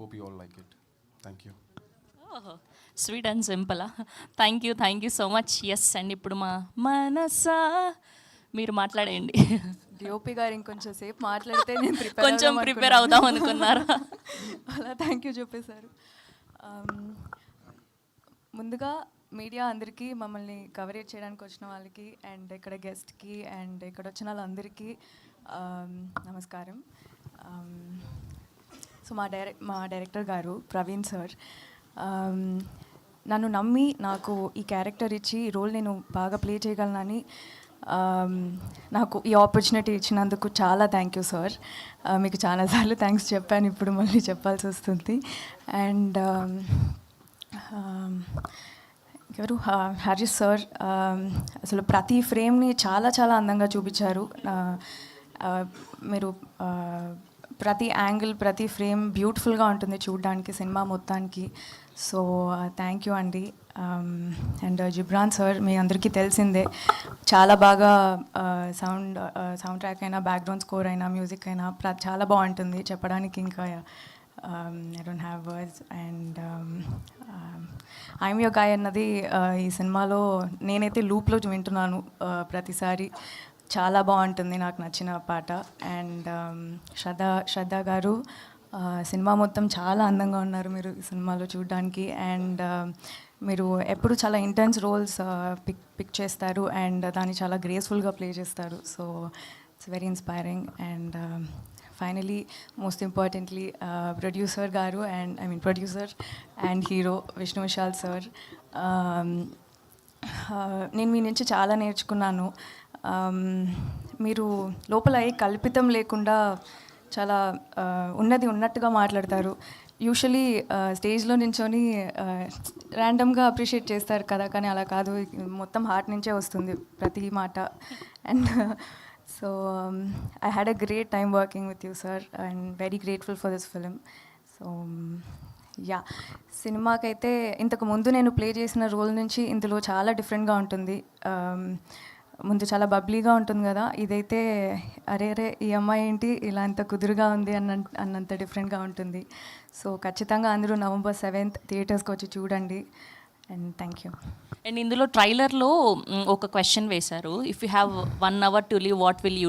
Hope you all like it. Thank you. Sweet and simple thank you thank you so much yes and ఇప్పుడు మా మనసా? మీరు మాట్లాడేయండి. DOP గారు ఇంకొంచెం సేపు మాట్లాడితే నేను ప్రిపేర్ కొంచెం ప్రిపేర్ అవుదాం అనుకున్నారా? అలా థ్యాంక్ యూ చెప్పేశారు. Um, ముందుగా మీడియా అందరికీ మమ్మల్ని కవరేజ్ చేయడానికి వచ్చిన వాళ్ళకి అండ్ ఇక్కడ గెస్ట్కి అండ్ ఇక్కడ వచ్చిన వాళ్ళందరికీ um, నమస్కారం. సో మా డైరెక్ట్ మా డైరెక్టర్ గారు ప్రవీణ్ సార్ um, నన్ను నమ్మి నాకు ఈ క్యారెక్టర్ ఇచ్చి ఈ రోల్ నేను బాగా ప్లే చేయగలనని um, నాకు ఈ ఆపర్చునిటీ ఇచ్చినందుకు చాలా థ్యాంక్ యూ సార్ మీకు చాలాసార్లు థ్యాంక్స్ చెప్పాను ఇప్పుడు మళ్ళీ చెప్పాల్సి వస్తుంది. అండ్ um, ఎవరు? హరీష్ సార్ అసలు ప్రతి ఫ్రేమ్ని చాలా చాలా అందంగా చూపించారు. Uh, uh, మీరు uh, ప్రతి యాంగిల్ ప్రతి ఫ్రేమ్ బ్యూటిఫుల్గా ఉంటుంది చూడడానికి సినిమా మొత్తానికి. సో థ్యాంక్ యూ అండి. అండ్ జిబ్రాన్ సార్ మీ అందరికీ తెలిసిందే చాలా బాగా సౌండ్ సౌండ్ ట్రాక్ అయినా బ్యాక్గ్రౌండ్ స్కోర్ అయినా మ్యూజిక్ అయినా ప్ర- చాలా బాగుంటుంది చెప్పడానికి ఇంకా. I don't have words and I'm your guy అన్నది ఈ సినిమాలో నేనైతే లూప్లో వింటున్నాను ప్రతిసారి. చాలా బాగుంటుంది నాకు నచ్చిన పాట. అండ్ um, శ్రద్ధ శ్రద్ధ గారు సినిమా మొత్తం చాలా అందంగా ఉన్నారు మీరు ఈ సినిమాలో చూడడానికి. అండ్ um, మీరు ఎప్పుడు చాలా ఇంటెన్స్ రోల్స్ పిక్ పిక్ చేస్తారు. అండ్ దాన్ని చాలా గ్రేస్ఫుల్గా ప్లే చేస్తారు. So it's very inspiring and finally most importantly producer గారు and I mean producer and hero Vishnu Vishal sir నేను మీ నుంచి చాలా నేర్చుకున్నాను. మీరు లోపల ఏ కల్పితం లేకుండా చాలా ఉన్నది ఉన్నట్టుగా మాట్లాడతారు. యూజువలీ స్టేజ్లో నించొని ర్యాండమ్గా అప్రిషియేట్ చేస్తారు కదా కానీ అలా కాదు. మొత్తం హార్ట్ నుంచే వస్తుంది ప్రతి మాట. And so I had a great time working with you sir and very grateful for this film so yeah. సినిమాకైతే ఇంతకు ముందు నేను ప్లే చేసిన రోల్ నుంచి ఇందులో చాలా డిఫరెంట్గా ఉంటుంది. ముందు చాలా బబ్లీగా ఉంటుంది కదా. ఇదైతే అరే అరే ఈ అమ్మాయి ఏంటి? ఇలా అంత కుదురుగా ఉంది అన్న అన్నంత డిఫరెంట్గా ఉంటుంది. సో ఖచ్చితంగా అందరూ నవంబర్ సెవెంత్ థియేటర్స్కి వచ్చి చూడండి. And thank you. అండ్ ఇందులో ట్రైలర్లో ఒక క్వశ్చన్ వేశారు. If you have one hour to live what will you